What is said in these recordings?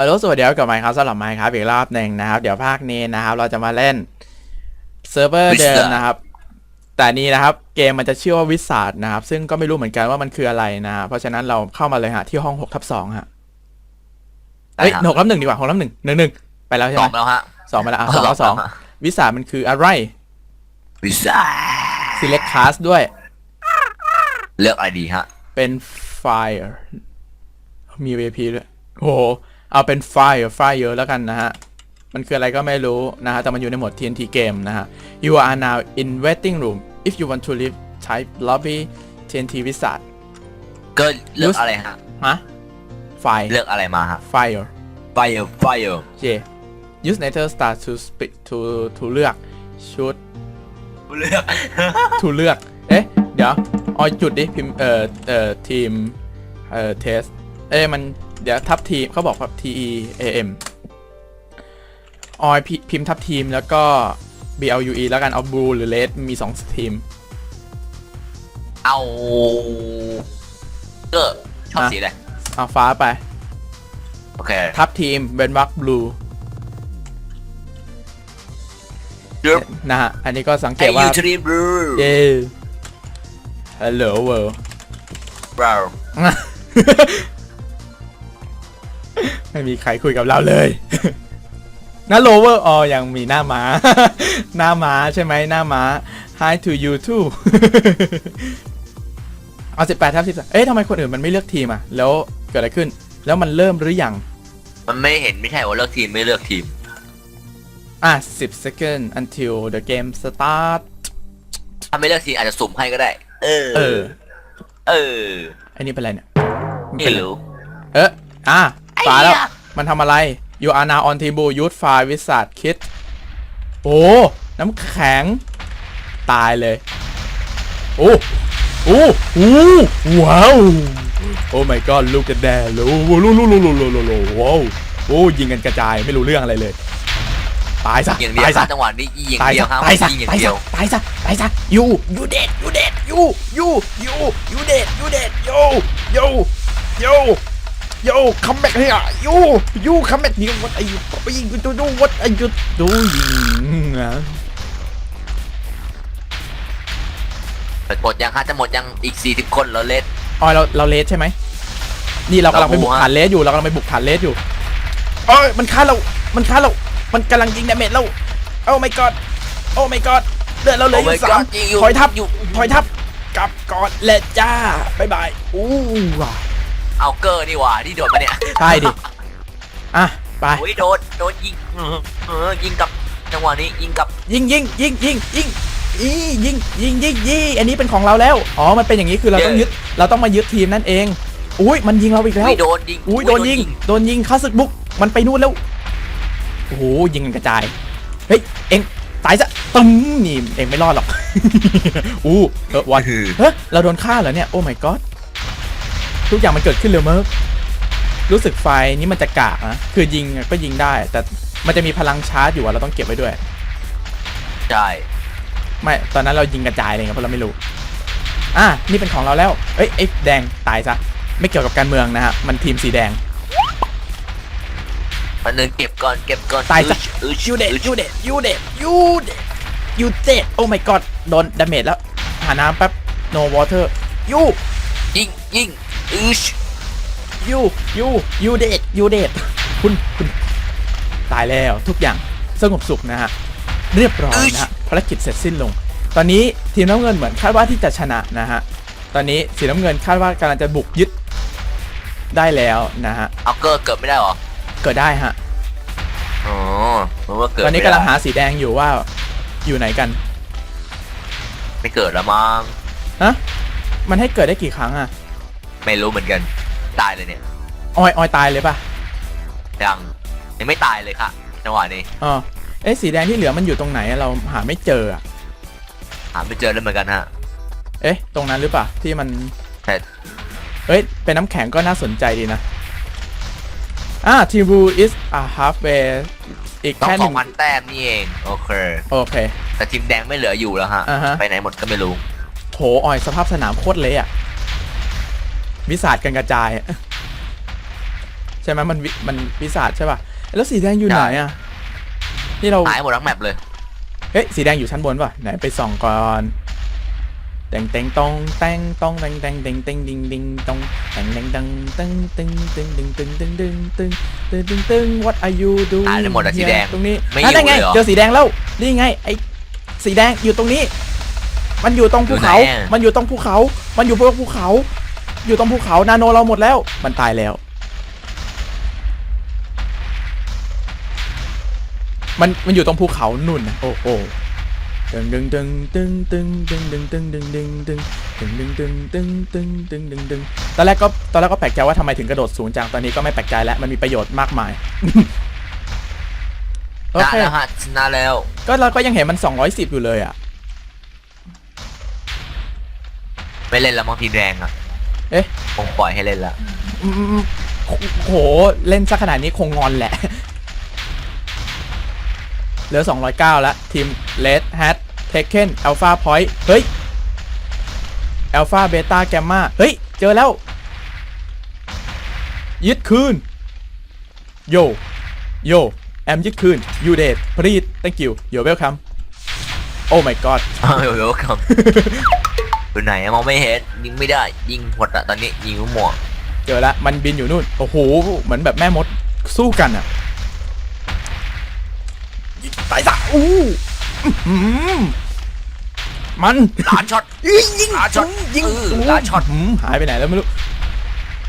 ฮัลโหลสวัสดีครับกลับมาครับสำหรับไมค์ครับอีกรอบหนึ่งนะครับ เดี๋ยวภาคนี้นะครับ เราจะมาเล่นเซิร์ฟเวอร์เดิม Wizard นะครับ แต่นี้นะครับ เกมมันจะชื่อว่าวิสาดนะครับ ซึ่งก็ไม่รู้เหมือนกันว่ามันคืออะไรนะครับเพราะฉะนั้นเราเข้ามาเลยฮะที่ห้อง6ทับ2ฮะเฮ้ยได้ครับหกทับหนึ่งดีกว่าหกทับหนึ่งหนึ่งหนึ่งไปแล้วใช่สไหอมงแล้วฮะสองไปแล้วอะสองแล้วสองวิสาดมันคืออะไร วิซ่า select class ด้วย เลือกอะไรดีฮะ เป็น fire มี VP ด้วยโอ้โห เอาเป็น fire fire แล้วกันนะฮะ มันคืออะไรก็ไม่รู้นะฮะ แต่มันอยู่ในโหมด TNT game นะฮะ you are now in waiting room if you want to leave type lobby TNT wizard ก็เลือก Use- อะไรฮะ ฮะ fire เลือกอะไรมาฮะ fire fire fire เจ use nether star to speak to to เลือก shoot เลือก to เลือก เอ๊ะ เดี๋ยวออยจุดดิ พิมพ์ เอ่อ เอ่อ ทีม เอ่อ เทส เอ้ยมันเดี๋ยวทับทีมเขาบอกว่า T E A M ออยพิพิมพ์ทับทีมแล้วก็ B L U E แล้วกันเอา blue หรือ red มี2ทีม เอาเก็ชอบอะสีอะไรเอาฟ้าไป โอเค ทับทีมเป็นวัก blue เลือกนะฮะ อันนี้ก็สังเกไอตว่ายูทรีบลูเย้ Hello world เรา ไม่มีใครคุยกับเราเลยนะโลเวอร์ออยังมีหน้าม้า หน้าม้าใช่ไหมหน้าม้า Hi to you too เอาสิบแปดทับสิบเอ๊ะทำไมคนอื่นมันไม่เลือกทีมอะ แล้วเกิดอะไรขึ้น แล้วมันเริ่มหรือยัง มันไม่เห็นไม่ใช่ว่าเลือกทีมไม่เลือกทีม อะสิบ second until the game start ถ้าไม่เลือกทีมอาจจะสุ่มให้ก็ได้ เออ เออ เออไอ้นี่เป็นอะไรเนี่ยนไม่เป็นอะรรู้ เอ๊ะอะ ไอ้ฟ้าแล้วเหี้ยมันทำอะไร you are now on team blue use fire wizard kit โอ้ น้ำแข็ง ตายเลย โอ้โอ้โอ้ว้าว โอ้ my god look at that โอ้โหโลโลโลโลโลโลโลว้าวโอ้ยิงกันกระจายไม่รู้เรื่องอะไรเลย ตายซะอย่างเดียวตายคซะรับจังหวะนี้ยิงอย่างตายเดียซะวครับตายซะยิงอย่างตายเดียซะวตายซะตายซะยูยูเด็ดยูเด็ดยูยูยูยูเด็ดยูเด็ดยูยูยู ยูคัมแบ็กเฮียยูยูคัมแบ็กนี่วัดอายุไปยิงดูดูวัดอายุดูยิงนะหมดยังฮะจะหมดยังอีก 40 คนแล้วเล็ดอ๋อเราเราเลสใช่ไหมนี่เรากำลังไปเราบุกหัวฐานเลสอยู่เรากำลังไปบุกฐานเลสอยู่เอ้ยมันฆ่าเรา มันฆ่าเรา มันกำลังยิงดาเมจเราโอ้ my god โอ้ my god เลือดเราเหลืออยู่ Oh my สาม God ยิงอยู่ถอยทับอยู่ถอยทับกลับก่อนและจ้าบ๊ายบายอู้ว่ะ เอาเกอร์นี่หว่าที่โดดมาเนี่ยใช่ดิ อะ ไป โอ้ยโดนโดนยิงเออเออยิงกับจังหวะนี้ยิงกับยิงยิงยิงยิงยิงอียิงยิงยิงยิงอันนี้เป็นของเราแล้ว อ๋อ มันเป็นอย่างนี้คือเราต้องยึด เราต้องมายึดทีมนั่นเอง อุ้ยมันยิงเราอีกแล้ว อุ้ยโดนยิงอุ้ยโดนยิง โดนยิงคาสึกบุก มันไปนู่นแล้ว โอ้โหยิงกันกระจาย เฮ้ย เอ็งตายซะตึ้มนี่เอ็งไม่รอดหรอก อู้เออวันคือเฮ้ยเราโดนฆ่าเหรอเนี่ย โอ้ my god ทุกอย่างมันเกิดขึ้นเร็วมากรู้สึกไฟนี่มันจะกากนะ คือยิงก็ยิงได้ แต่มันจะมีพลังชาร์จอยู่อะเราต้องเก็บไว้ด้วย ใช่ ไม่ ตอนนั้นเรายิงกระจายเลยไงเพราะเราไม่รู้ อะ นี่เป็นของเราแล้ว เอ้ยไอ้แดงตายซะ ไม่เกี่ยวกับการเมืองนะฮะ มันทีมสีแดง มันเดินเก็บก่อน เก็บก่อนตายซะอือยูเดดยูเดดยูเดดยูเดดยูเดดโอ้ my god โดนดาเมจแล้ว หาน้ำแป๊บ no water ยูยิงยิง อือยูยูยูเดดยูเดดคุณคุณตายแล้วทุกอย่างสงบสุขนะฮะ เรียบร้อยนะฮะภารกิจเสร็จสิ้นลง ตอนนี้ทีมน้ำเงินเหมือนคาดว่าที่จะชนะนะฮะ ตอนนี้สีน้ำเงินคาดว่ากำลังจะบุกยึดได้แล้วนะฮะเอาเกอร์เกิดไม่ได้เหรอ เกิดได้ฮะอ๋อมันว่าเกิดตอนนี้ไม่กำได้ลังหาสีแดงอยู่ว่าอยู่ไหนกัน ไม่เกิดละมั้งฮะมันให้เกิดได้กี่ครั้งอะ ไม่รู้เหมือนกันตายเลยเนี่ยออยออยตายเลยปะยังยังไม่ตายเลยค่ะจังหวะนี้อ๋อเอ๊ะสีแดงที่เหลือมันอยู่ตรงไหนอะเราหาไม่เจออะหาไม่เจอแล้วเหมือนกันฮะเอ๊ะ ตรงนั้นหรือเปล่าที่มันแต่เอ้ยเป็นน้ำแข็งก็น่าสนใจดีนะอ่าทีบู is a halfway อีกต้องแค่หสอนึ่งงพันแต้มนี่เองโอเค โอเค แต่ทีมแดงไม่เหลืออยู่แล้วฮะ อ่าฮะ ไปไหนหมดก็ไม่รู้โถออยสภาพสนามโคตรเละอะ วิสาดกันกระจายอะช่ไหมมันวิมันวิสาดใช่ป่ะแล้วสีแดงอยู่ไหนอะนี่เราหายหมดทั้งแมปเลยเฮ้ยสีแดงอยู่ชั้นบนป่ะไหนไปส่องก่อนแตงแตงตองแตงตองแตงแตงแตงแตงดิงดิงตองแตงแตงตังตึงตึงตึงตึงตึงตึงตึงตึงตึงตึงตึง what are you doing หายไปหมดอะสีแดงตรงนี้ไม่อะอยู่นั่นไงเลยเหรอเจอสีแดงแล้วนี่ไงไอ้สีแดงอยู่ตรงนี้ มันอยู่ตรงภูเขาอยู่ไหนอะมันอยู่ตรงภูเขา มันอยู่บนภูเขา อยู่ตรงภูเขานาโนเราหมดแล้ว มันตายแล้ว มันมันอยู่ตรงภูเขานุ่นนะโอ้โหตึงดึงดึงตึงตึงดึงดึงตึงดึงดึงดึงดึงดึงดึงตึงตึงตึงดึงดึงตอนแรกก็ตอนแรกก็แปลกใจว่าทำไมถึงกระโดดสูงจังตอนนี้ก็ไม่แปลกใจแล้วมันมีประโยชน์มากมายโอเคแล้วฮะชนะแล้ว ก็เราก็ยังเห็นมัน 210 อยู่เลยอะ ไม่เล่นแล้วมั้งทีแดงอะ เอ๊ะคงปล่อยให้เล่นละอืมโห เล่นสักขนาดนี้คงงอนแหละ เหลือ 209 แล้ว ทีม Red Hat Taken Alpha Point เฮ้ย Alpha Beta Gamma เฮ้ย เจอแล้ว ยึดคืน โย โย แอมยึดคืน you dead please thank you you're welcome oh my god อ้าวโยคำ อยู่ไหนอะมองไม่เห็นยิงไม่ได้ยิงหมดอะตอนนี้ยิงหัวหมวกเจอแล้วมันบินอยู่นู่นโอ้โหเหมือนแบบแม่มดสู้กันอะยิงไปซะอู้อื้อหือมันลาช็อตยิงยิงลาช็อตยิงเออลาช็อตหืมหายไปไหนแล้วไม่รู้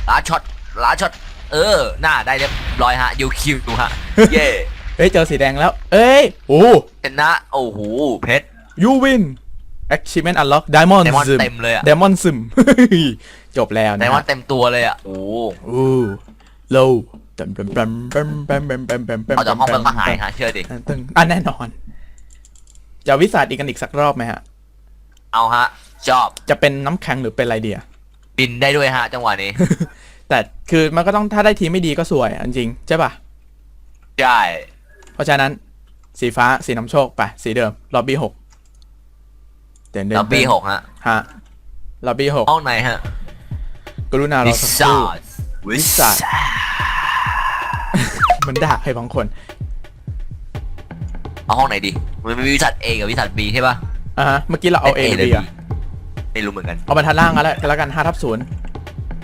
ลาช็อตลาช็อตเออหน้าได้เรียบร้อยฮะยูคิวฮะเย่เฮ้ยเจอสีแดงแล้ว เอ้ยโอ้ชนะโอ้โหเพชร you win achievement unlock diamond ไดมอนด์เต็มเลยอะ diamond sim จบแล้วไดนะมอนด์เต็มตัวเลยอะโอ้โหโอ้ low ตัมตัมตัมตัมตัมตัมตัมตัมตัมเอาจากห้องมันก็หายฮะเชื่อดิ ตึงอะแน่นอน จะวิสาดอีกกันอีกสักรอบไหมฮะ เอาฮะชอบ จะเป็นน้ำแข็งหรือเป็นอะไรเดีย บินได้ด้วยฮะ จังหวะนี้ แต่คือมันก็ต้องถ้าได้ทีมไม่ดีก็สวยอะจริงๆใช่ป่ะ ใช่ เพราะฉะนั้นสีฟ้าสีน้ำโชค ไป สีเดิมล็อบบี้หก เดินเดินล็อบบี้หกฮะฮะล็อบบี้หกห้องไหนฮะ กรุณารวิอสักคซ่ารู่วิซ่าซ่ามันด่าให้บางคน เอาห้องไหนดี มันมีวิสัท A กับวิสัท B ใช่ป่ะอะฮะเมื่อกี้เราเอาเอหรืดี B อะไม่รู้เหมือนกัน เอาบรรทัดล่างก็แล้วกันแล้วกันห้าทับศูนย์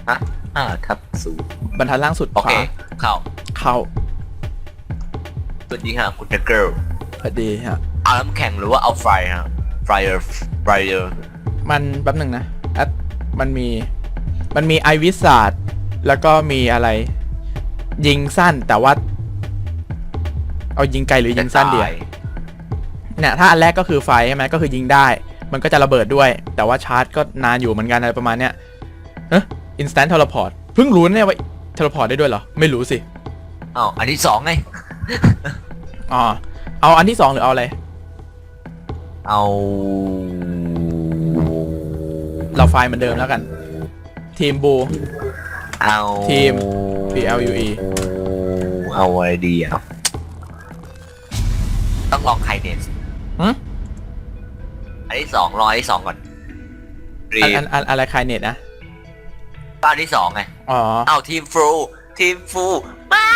ฮะห้าทับศูนย์บรรทัดล่างสุดโอขเควาเข้าเข้าสวัสดีฮะคุณเทเกิลพอดีฮะเอาน้ำแข็งหรือว่าเอาไฟฮะ ไฟเออร์ไฟเออร์มันแป๊บหนึ่งนะแอดมันมีมันมีไอวิสาดแล้วก็มีอะไร ยิงสั้นแต่ว่า เอายิงไกลหรือยิงสั้นเดียวเนี่ยถ้าอันแรกก็คือไฟใช่ไหมก็คือยิงได้ มันก็จะระเบิดด้วย แต่ว่าชาร์จก็นานอยู่เหมือนกันอะไรประมาณเนี้ยเอ๊ะ instant teleport เพิ่งรู้เนี่ยว่า teleport ได้ด้วยเหรอ ไม่รู้สิอ้าวอันที่สองไงอ๋อเอาอันที่สองหรือเอาอะไร เอา เราไฟล์เหมือนเดิมแล้วกัน ทีมบู เอาทีม PLUE เอาอะไรดีอะต้องลองไคเนสหึ อันที่สองรออันที่สองก่อนรีอันอันอันอะไรคายเน็ตนะก็อันที่สองไงอ๋อ เอาทีมฟรูทีมฟูไม่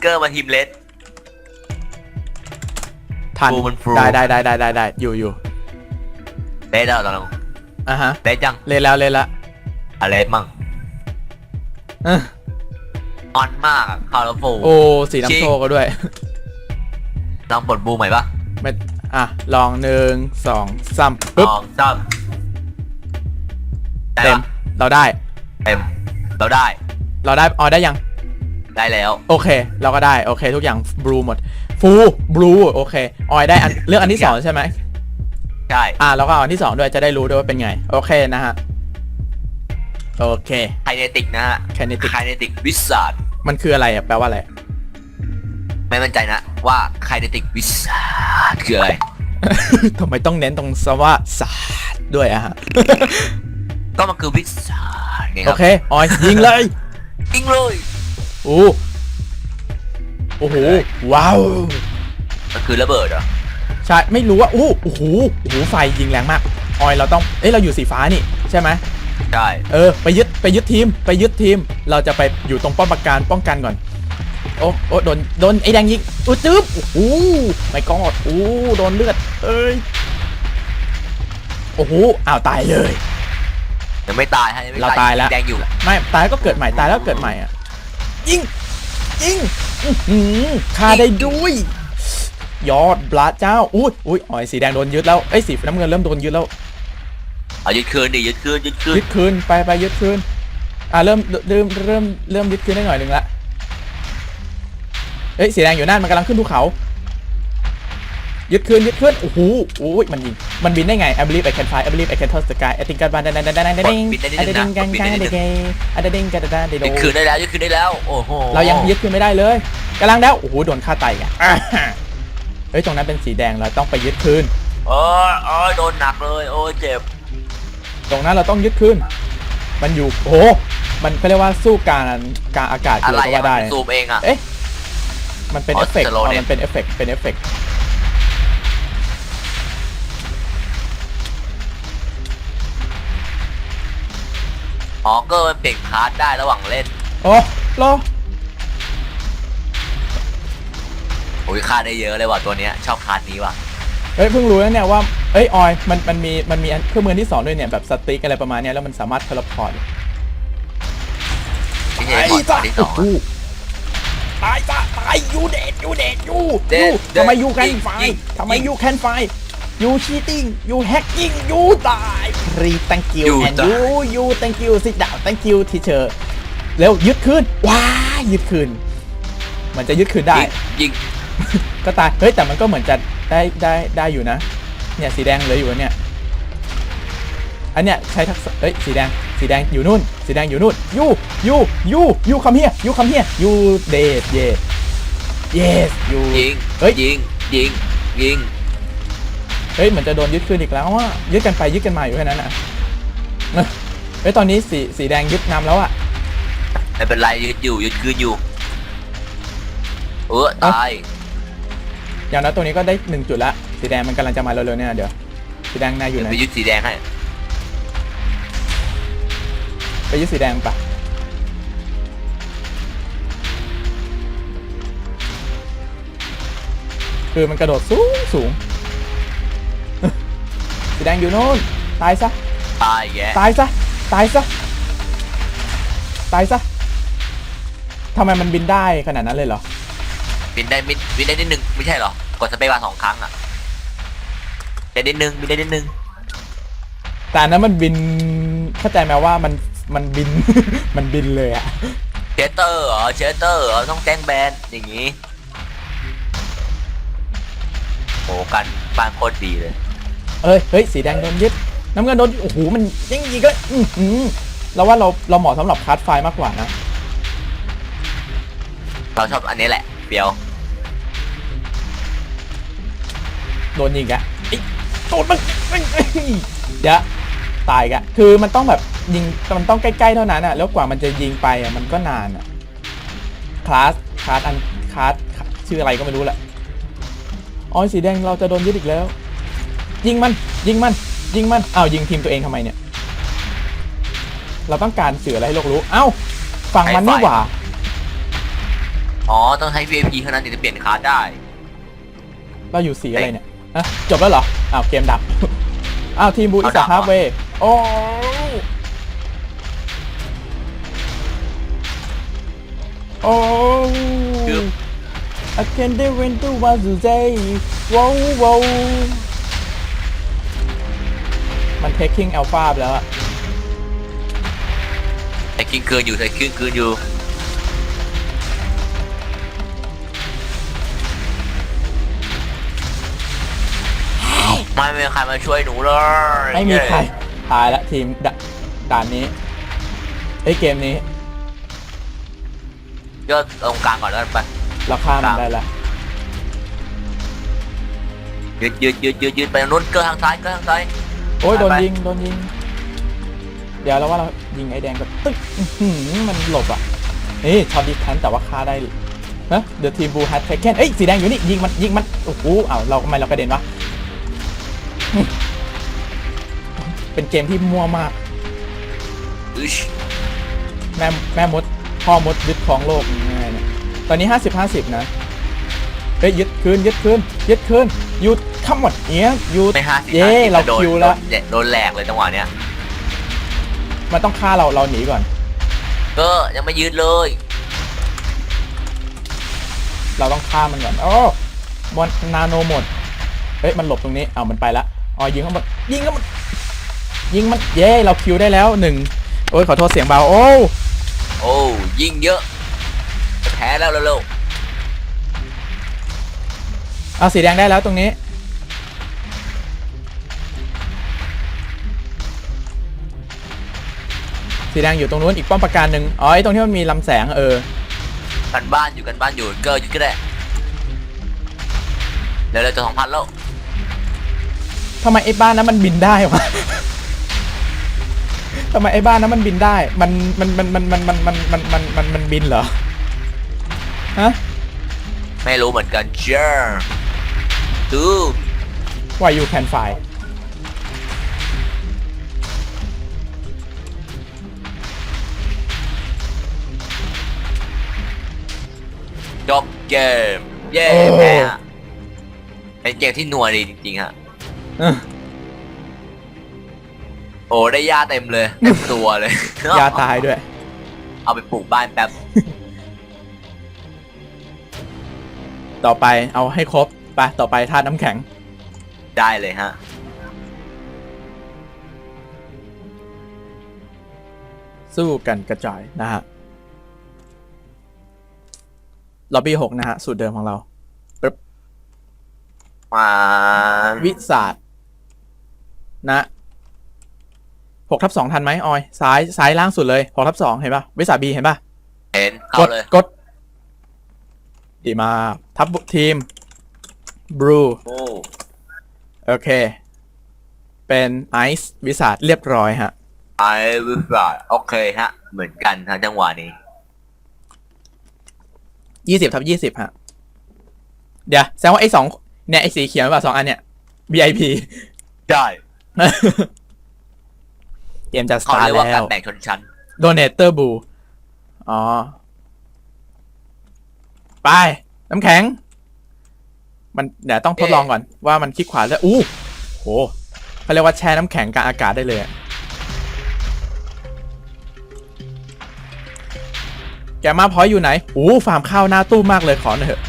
เกอร์มาทีมเลด ทันฟูมันฟูได้ได้ได้ได้ได้ได้อยู่อยู่เลดแล้วตอนนั้นอะฮะ เลดยังเล่นแล้วเล่นแล้วอะไรมั่งเอ้อออนมากคาร์ลฟูโอ้สีน้ำโชคก็ด้วย ลองปลดบูใหม่ปะไม่อะ ลองหนึ่งสองสามปึ๊บสองสามได้เต็ม ปะเราได้ เต็ม เราได้ เราได้ อ๋อ ได้ยัง ได้แล้ว โอเค เราก็ได้ โอเค ทุกอย่างบลูหมด ฟูบลูโอเคออยได้อันเรื่องอันที่สองใช่ไหมใช่อะเราก็เอาอันที่สองด้วยจะได้รู้ด้วยว่าเป็นไง โอเคนะฮะ โอเค ไคเนติกนะฮะ Kinetic ไคเนติกวิสาดมันคืออะไรอะแปลว่าอะไร ไม่มั่นใจนะ ว่าไคเนติกวิสาดคืออะไร ทำไมต้องเน้นตรงสว่าศาสตร์ด้วยอะฮะ ก็มันคือวิสาดไงคโอรับเคออยยิงเลย ยิงเลยโอ้โอ้โห ว้าว มันคือระเบิดเหรอ ใช่ ไม่รู้ว่าโอ้โอ้โหโอ้โห ไฟยิงแรงมาก ออยเราต้อง เอ้ย เราอยู่สีฟ้านี่ ใช่ไหม ใช่ เออ ไปยึด ไปยึดทีม ไปยึดทีม เราจะไปอยู่ตรงป้อมปราการป้องกันก่อน โอ้โอ้โดน โดนไอ้แดงยิงอู้จึ๊บโอ้โหไม่กอดโอ้โดนเลือด เอ้ย โอ้โห อ้าวตายเลย ยังไม่ตายฮะยังไม่เราตายแล้ว แดงอยู่ ไม่ ตายแล้วก็เกิดใหม่ ตายแล้วก็เกิดใหม่อะ ยิง ยิงอื้อหือฆ่าได้ด้วย ยอดพระเจ้า อุ้ยอุ้ยอ๋อยสีแดงโดนยึดแล้วเอ้ยสีน้ำเงินเริ่มโดนยึดแล้วเอายึดคืนดิยึดคืนยึดคืนยึดคืนไปไปยึดคืนอะเริ่มเริ่มเริ่มเริ่มยึดคืนได้หน่อยหนึ่งละเอ้ยสีแดงอยู่นั่นมันกำลังขึ้นภูเขา ยึดคืนยึดคืนโอ้โหโอ้ยมันยิงมันบินได้ไง I believe I can fly I believe I can touch the sky I think กันบ้านดันดันดันดันดันดันดันดันกันกันเดเกอันดันดันกันดันดันเดโดยึดคืนได้แล้วยึดคืนได้แล้วโอ้โหเรายังยึดคืนไม่ได้เลยกำลังแล้วโอ้โหโดนฆ่าตายอะอ่าเฮ้ยตรงนั้นเป็นสีแดงเราต้องไปยึดคืนโอ้ยโอ้ยโดนหนักเลยโอ้ยเจ็บตรงนั้นเราต้องยึดคืนมันอยู่โอ้โหมันเขาเรียกว่าสู้การกลางอากาศอะเลไรยก็อะว่าได้มันซูมเองอะเอ๊ะมันเป็นอ๋เออฟเฟกต์สโลว์เนี่ยมันเป็นเอฟเฟกต์เป็นเอฟเฟกต์ อ๋อก็มันเปลี่ยนคาร์ดได้ระหว่างเล่นโอ้รอโอ้ยค่าได้เยอะเลยว่ะตัวเนี้ยชอบคาร์ดนี้ว่ะเฮ้ยเพิ่งรู้แล้วเนี่ยว่าเอ้ยออยมันมันมีมันมีอันเครื่องมือที่สองด้วยเนี่ยแบบสติ๊กอะไรประมาณเนี้ยแล้วมันสามารถเทเลพอร์ตที่ใช่บอลที่สองอะ ตายจ้ะตายยูเดดยูเดดยูเดยูดเดดทำไมยูแคนยิงไฟยิง ทำไมยิงยูแคนไฟ ยูชีติ้งยูแฮกกิ้งยูตายรี thank you You and ตาย you you thank you sit down thank you teacher เร็วยึดคืนว้ายยึดคืน มันจะยึดคืนได้ ยิงยิงก็ตาย เฮ้ย แต่มันก็เหมือนจะได้ได้ได้อยู่นะ เนี่ยสีแดงเหลืออยู่เนี่ย อันเนี้ยใช้ทักษะเฮ้ยสีแดงสีแดงอยู่นู่น สีแดงอยู่นู่นยูยูยูยูคัมเฮียยูคัมเฮียยูเดทเยสเยสยูยิงเฮ้ย ยิงยิงยิง เฮ้ยเหมือนจะโดนยึดคืนอีกแล้วว่ายึดกันไปยึดกันมาอยู่แค่นั้นอะเนอะเฮ้ยตอนนี้สีสีแดงยึดนำแล้วอะไม่เป็นไรยึดอยู่ยึดคืนอยู่เออตายอย่างน้อยตัวนี้ก็ได้หนึ่งจุดละสีแดงมันกำลังจะมาเร็วๆเนี่ยเดี๋ยวสีแดงนายอยู่เดี๋ยวไหนไปยึดสีแดงให้ไปยึดสีแดงปะคือมันกระโดดสูงสูงสี แดงอยู่โน่นตายซะตายแย่ตายซะตายซะตายซะทำไมมันบินได้ขนาดนั้นเลยเหรอบินได้บินบินได้นิดนึงไม่ใช่เหรอกดสเปซบาร์สองครั้งอะได้นิดนึงบินได้นิดนึงแต่อันนั้นมันบินเข้าใจไหมว่ามันมันบิน มันบินเลยอะเชสเตอร์เหรอเชสเตอร์เหรอต้องแจ้งแบนอย่างงี้โอ้กันบ้านโคตรดีเลย เอ้ย เฮ้ย สีแดงโดนยึด น้ำเงินโดน โอ้โห มันยังยิงก็อื้อหือเราว่าเรา เราเหมาะสำหรับคัสไฟล์มากกว่านะ เราชอบอันนี้แหละเปียวโดนยิงกะไอ้โดนมันเอ้ยเอ้ยเดี๋ยวตายกะคือมันต้องแบบยิง มันต้องใกล้ๆเท่านั้นอะแล้วกว่ามันจะยิงไปอะมันก็นานอะคลาส คลาสอัน คลาส ชื่ออะไรก็ไม่รู้แหละ อ๋อ สีแดงเราจะโดนยึดอีกแล้ว ยิงมัน ยิงมัน ยิงมันอ้าวยิงทีมตัวเองทำไมเนี่ย เราต้องการสื่ออะไรให้โลกรู้ เอ้า ฝั่งมันนี่หว่า อ๋อ ต้องใช้ VIP เท่านั้นถึงจะเปลี่ยนคาร์ดได้ เราอยู่สีอะไรเนี่ยอะจบแล้วเหรอ อ้าว เกมดับ อ้าว ทีมบูอิสเอาดับฮาร์ฟเวย์โอ้โอ้คือ I can't do it to what to say ว้าวว้าวมัน taking alpha ไปแล้วอะแต่คิงคืนอยู่แต่คิงคืนอยู่ไม่มีใครมาช่วยหนูเลยไม่มีใครตายละทีมดด่านนี้ไอ้ยเกมนี้ก็ตรงกลางก่อนแล้วกันไปเราฆ่ามันได้ละยืดยืดยืดยืดยืดไปทางนู้นเกลือทางซ้ายเกลือทางซ้าย โอ้ยไปโดนไปยิงโดนยิง เดี๋ยวเราว่าเรายิงไอ้แดงก็ตึ๊กอื้อหือมันหลบอะนี่ช็อตดีแทนแต่ว่าฆ่าได้ฮะเดอะทีมบูฮัตเทคเคนเอ้ยสีแดงอยู่นี่ยิงมันยิงมันโอ้โหอ้าวเราทำไมเรากระเด็นวะอืมเป็นเกมที่มั่วมากอึชแม่แม่มดพ่อมดยึดครองโลกง่ายๆเนี่ยตอนนี้ห้าสิบห้าสิบนะเฮ้ยยึดคืนยึดคืนยึดคืนหยุด ขมวดเนี้ยหยุดไม่ห้าสิบเย้เราคิวแล้วโดนแหลกเลยจังหวะเนี้ยมันต้องฆ่าเราเราหนีก่อน ก็ยังไม่ยืดเลย เราต้องฆ่ามันก่อนโอ้บอลนาโนหมดเฮ้ยมันหลบตรงนี้เอามันไปละอ๋อยิงเข้ามันยิงเข้ามันยิงมันเย้เราคิวได้แล้วหนึ่งโอ้ยขอโทษเสียงเบาโอ้โอ้ยิงเยอะแพ้แล้วเร็วเอาสีแดงได้แล้วตรงนี้ สีแดงอยู่ตรงนู้นอีกป้อมปราการหนึ่งอ๋อไอตรงที่มันมีลำแสงเออๆกันบ้านอยู่กันบ้านอยู่เกอร์ยึดก็ได้เร็วๆจะสองพันแล้วทำไมไอ้บ้านนั้นมันบินได้วะทำไมไอ้บ้านนั้นมันบินได้ มันมันมันมันมันมันมันมันมันมันมันบินเหรอฮะไม่รู้เหมือนกันเจ้าดู Why you can fly เกม เย้โอ้แพ้อะเป็นเกมที่นัวดีจริงๆฮะเออโอ้ได้ยาเต็มเลยเต็มตัวเลย ยาตายด้วย เอาไปปลูกบ้านแป๊บ ต่อไปเอาให้ครบ ไป ต่อไปธาตุน้ำแข็ง ได้เลยฮะ สู้กันกระจายนะฮะ ล็อบบี้หกนะฮะ สูตรเดิมของเรามาวิสาดนะหกทับสองทันไหมออย ซ้ายซ้ายล่างสุดเลยหกทับสองเห็นปะวิสาบีเห็นปะเห็นเข้ากดเลยกด ดีมากทับทีมบรูโอ้โอเค เป็นไอซ์วิสาดเรียบร้อยฮะ ไอวิสาโอเคฮะ เหมือนกันทางจังหวะนี้ ยี่สิบทับยี่สิบฮะ เดี๋ยวแสดงว่าไอ้สองเนี่ยไอ้สีเขียวแบบสองอันเนี่ย VIP ได้เกมจะสเขาตาร์เรียกว่าแล้การว แบ่งชนชั้น Donator b l e อ๋อ ไป น้ำแข็ง มันเดี๋ยวต้องทดลองก่อนว่ามันคลิกขวาแล้วอู้โหเขาเรียกว่าแช่น้ำแข็งกลางอากาศได้เลยอะ แกมาพอยอยู่ไหนอู้ฟาร์มข้าวหน้าตู้มมากเลยขอหน่อยเถอะ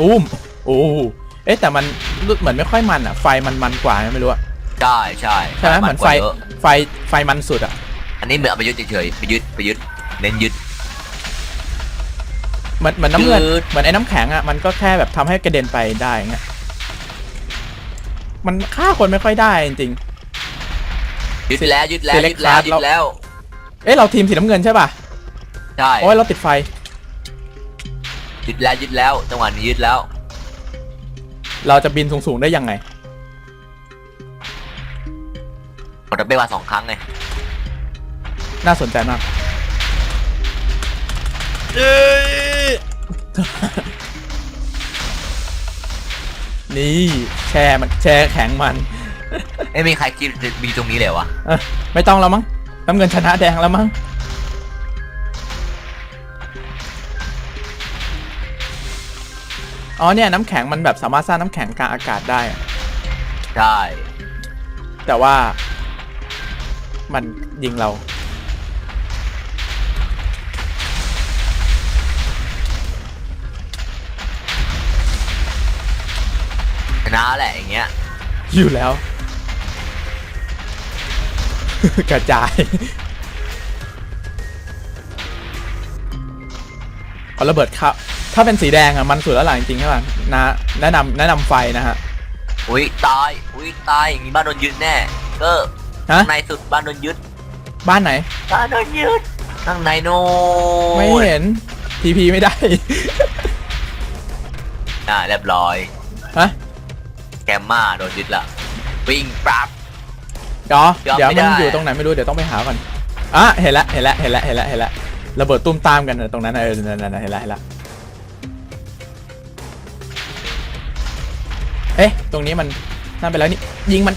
ตู้มโอ้เอ๊ะแต่มันรู้เหมือนไม่ค่อยมันอะ ไฟมันมันกว่านะไม่รู้อะใช่ใช่ใช่ไหมเหมือนไฟกว่าเยอะไฟไฟมันสุดอะ อันนี้เหมือนเอาไปยึดเฉยๆไปยึดไปยึดเน้นยึดเหมือนเหมือนน้ำเงินจืดเหมือนไอ้น้ำแข็งอะมันก็แค่แบบทำให้กระเด็นไปได้อย่างเงี้ยมันฆ่าคนไม่ค่อยได้จริงยึดแล้วยึดแล้ว Select ยึดแล้ว card ยึดแล้วๆ เอ๊ะเราทีมสีน้ำเงินใช่ป่ะใช่โอ้ยเราติดไฟยึดแล้วยึดแล้วจังหวะนี้ยึดแล้ว เราจะบินสูงๆได้ยังไงผมจะไปมาสองครั้งไงน่าสนใจมากนี่แช่มันแช่แข็งมัน ไม่มีใครคิดจะมีตรงนี้เลยวะเออไม่ต้องแล้วมั้ง น้ำเงินชนะแดงแล้วมั้งอ๋อเนี่ยน้ำแข็งมันแบบสามารถสร้างน้ำแข็งกลางอากาศได้อะใช่แต่ว่า มันยิงเรา ชนะแหละอย่างเงี้ย อยู่แล้ว กระจายเอาระเบิดครับ ถ้าเป็นสีแดงอะมันสุดแล้วหลังจริงๆใช่ป่ะนะแนะนำแนะนำไฟนะฮะ อุ้ยตายอุ้ยตายอย่างนี้บ้านโดนยึดแน่ก็ฮะ ในสุดบ้านโดนยึดบ้านไหน บ้านโดนยึดข้างในโน่นไม่เห็นทีพีไม่ได้ อ่าเรียบร้อยฮะ แกมมาโดนยึดละวิ่งปรับ เดี๋ยวยอมเดี๋ยวไม่มันได้อยู่ตรงไหนไม่รู้เดี๋ยวต้องไปหาก่อนอะเห็นละเห็นละเห็นละเห็นละเห็นละระเบิดตุ้มตามกันนะตรงนั้นนะเออนั่นๆๆเห็นละเห็นละเอ๊ะตรงนี้มันนั่นไปแล้วนี่ยิงมัน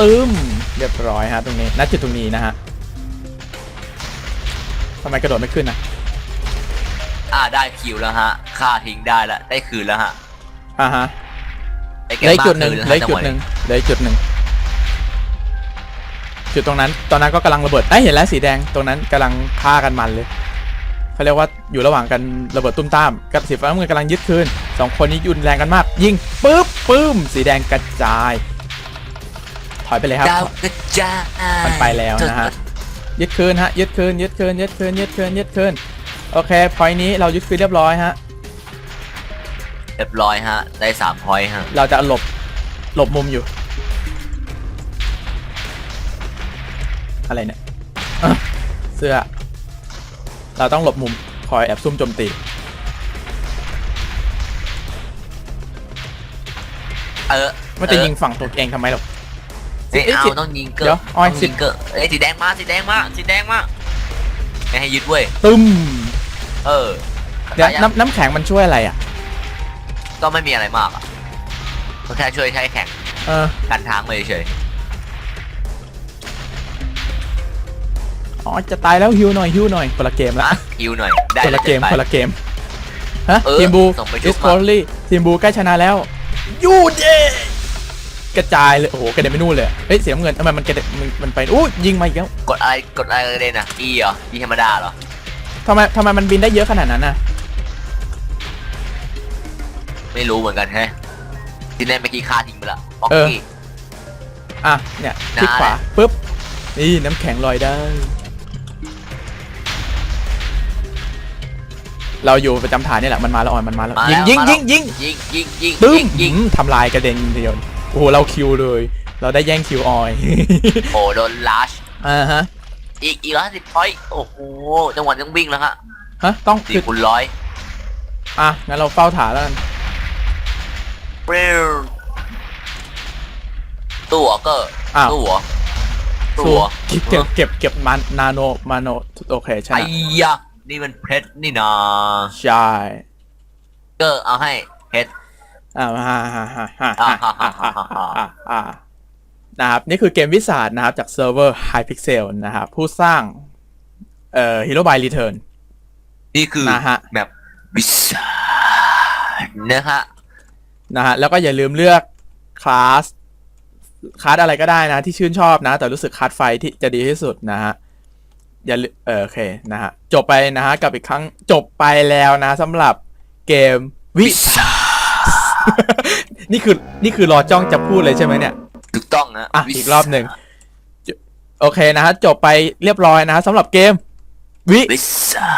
ตื้มเรียบร้อยฮะตรงนี้ณจุดตรงนี้นะฮะทำไมกระโดดไม่ขึ้นอะอ่าได้คิวแล้วฮะค่าทิ้งได้แล้วได้คืนแล้วฮะอ่าฮะได้เหลืออีกจุดหนึ่งคืเหลืออีกจุดหนึ่งเหลืออีกจุดหนึ่ง จุดตรงนั้น ตอนนั้นก็กำลังระเบิดเอ้ยเห็นแล้วสีแดงตรงนั้นกำลังฆ่ากันมันเลยเขาเรียกว่าอยู่ระหว่างกันระเบิดตุ้มตาม กับสีฟ้าน้ำเงินกำลังยึดคืนสองคนนี้ยุนแรงกันมาก ยิงปึ๊บปึ้ม สีแดงกระจาย ถอยไปเลยครับดาวกระจายมันไปแล้วนะฮะยึดคืนฮะยึดคืนยึดคืนยึดคืนยึดคืนยึดคืนโอเคพอยนี้เรายึดคืนเรียบร้อยฮะเรียบร้อยฮะได้สามพอยต์ฮะเราจะหลบหลบมุมอยู่ อะไรเนี่ยอะเสื้อ เราต้องหลบมุมคอยแอบซุ่มโจมตี เออไม่จะยิงฝั่งตัวเองทำไมหรอก เอ้ยเอ้ยเอาสิต้องยิงเกอเดี๋ยวร์อ้อยต้องสิยิงเกอร์เอ้ยสีแดงมาสีแดงมาสีแดงมาไม่ให้ยึดเว้ยตึ้มเออเดี๋ยวตายังน้ำน้ำแข็งมันช่วยอะไรอะ ก็ไม่มีอะไรมากอะก็แค่ช่วยใช้แข่งเออ กันทางไปเฉย อ๋อจะตายแล้วฮิวหน่อยฮิวหน่อยคนละเกมๆละนะคิวหน่อยได้คนละเกมจัดไปคนละเกมฮะเออทีมบูส่งไปชุดิบสมาคอรี่ทีมบูใกล้ชนะแล้วยูเดกระจายเลยโอ้โหกระเด็นไปนู่นเลยเฮ้ยเสียเงินทำไมมันกระเด็นมันมันไปอู้ยิงมาอีกแล้วกดอะไรกดอะไรกันเลยนะอีเหรออีธรรมดาเหรอทำไมทำไมมันบินได้เยอะขนาดนั้นน่ะไม่รู้เหมือนกันแฮะที่เล่นเมื่อกี้ฆ่าทิ้งไปละป๊อกกี้อะเนี่ยได้คลิกขวาปุ๊บนี่น้ำแข็งลอยได้ เราอยู่ประจำฐานนี่แหละมันมาแล้วออนมันมาแล้วมายิงแล้วยิงมาแล้ยิวงยิงยิงยิงยิงตึ้ยิมงยิงหืมทำลายกระเด็นเดียวโอ้โหเราคิวเลย เราได้แย่งคิวออย โอ้โดนลัชอ่าฮะอีกอีกร้อยสิบพอยต์โอ้โหจังหวะต้องวิ่งแล้วฮะฮะต้องสี่คือคูณร้อยอะงั้นเราเฝ้าฐานแล้วกันเปรี้ยวตัวก็อ้าวตัวตัตัววเก็บเก็บเก็บเก็บมันนาโนมาโนโอเคชไอ้นะยะ นี่มันเพชรนี่นาใช่เกอร์เอาให้เพชรอ่าฮ่าฮ่าฮ่าฮ่าอ่าฮ่าฮ่าฮ่าฮ่าฮ่าฮ่าฮ่าฮ่านะครับนี่คือเกมวิสาดนะครับ จากเซิร์ฟเวอร์ Hypixel นะครับ ผู้สร้าง เอ่อ Hero by Return นี่คือนะฮะแบบวิสานะฮะนะฮะแล้วก็อย่าลืมเลือกคลาสคลาสอะไรก็ได้นะ ที่ชื่นชอบนะ แต่รู้สึกคลาสไฟที่จะดีที่สุดนะฮะ อย่าลืมเออโอเคนะฮะจบไปนะฮะกับอีกครั้งจบไปแล้วนะสำหรับเกมวิสานี่คือนี่คือรอจ้องจะพูดเลยใช่ไหมเนี่ยถูกต้องนะอะวิสาอีกรอบหนึ่งจุโอเคนะฮะจบไปเรียบร้อยนะฮะสำหรับเกมวิวิสา